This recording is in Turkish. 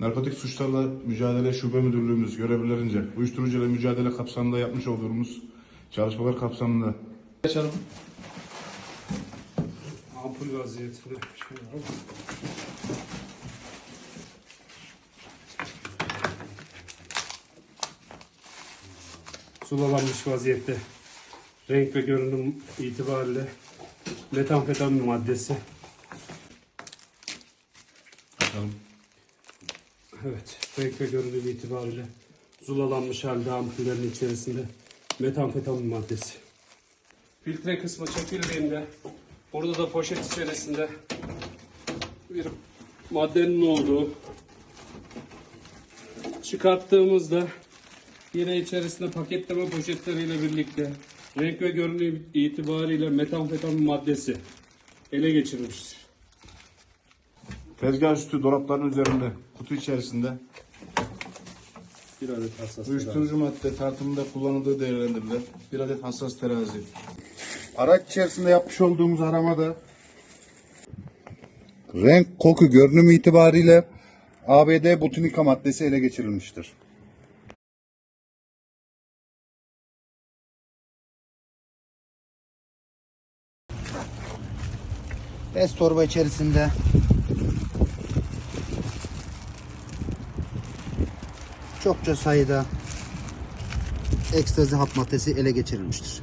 Narkotik suçlarla mücadele şube müdürlüğümüz görevlilerince uyuşturucuyla mücadele kapsamında yapmış olduğumuz çalışmalar kapsamında Açalım. Ampul vaziyetinde şey. Sulalanmış vaziyette. Renk ve görünüm itibariyle metamfetamin maddesi. bakalım. Evet, renk ve görünüm itibariyle zulalanmış halde ampullerin içerisinde metamfetamin maddesi. Filtre kısmı çekildiğinde burada da poşet içerisinde bir maddenin olduğu çıkarttığımızda yine içerisinde paketleme poşetleriyle birlikte renk ve görünüm itibariyle metamfetamin maddesi ele geçirilmiştir. Tezgah üstü dolapların üzerinde kutu içerisinde Bir adet hassas uyuşturucu madde tartımında kullanıldığı değerlendirilen bir adet hassas terazi. Araç içerisinde yapmış olduğumuz aramada renk, koku, görünüm itibariyle ABD botanika maddesi ele geçirilmiştir. Bez torba içerisinde çokça sayıda ekstazi hap maddesi ele geçirilmiştir.